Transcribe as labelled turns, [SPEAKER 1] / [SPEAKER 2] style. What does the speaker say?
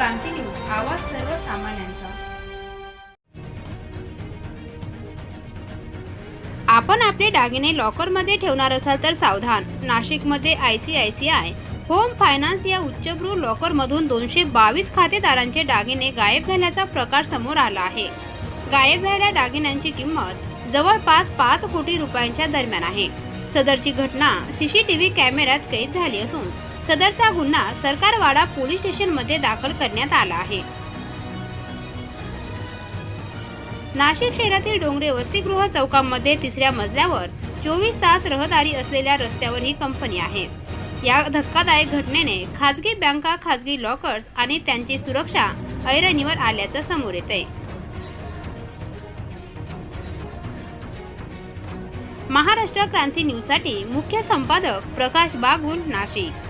[SPEAKER 1] क्रांती news आवाज सर्वसामान्यांचा. आपण आपले दागिने लॉकरमध्ये ठेवणार असाल तर सावधान. नाशिकमध्ये I C I C I home finance या उच्चभ्रू लॉकरमधून दोनशे बावीस खातेदारांचे दागिने गायब झाल्याचा प्रकार समोर आला आहे. गायब झालेल्या दागिन्यांची किंमत जवळपास पाच कोटी रुपयांच्या दरम्यान आहे. सदरची घटना सीसीटीव्ही कॅमेऱ्यात कैद झाली असून सदरचा गुन्हा सरकारवाडा पोलीस स्टेशनमध्ये दाखल करण्यात आला आहे. नाशिक शहरातील डोंगरे वसतिगृह चौकामध्ये तिसऱ्या मजल्यावर चोवीस तास रहदारी असलेल्या रस्त्यावर ही कंपनी आहे. या धक्कादायक घटनेने खाजगी बँका खाजगी लॉकर्स आणि त्यांची सुरक्षा ऐरणीवर आल्याचं समोर येत महाराष्ट्र क्रांती न्यूजसाठी मुख्य संपादक प्रकाश बागुल नाशिक.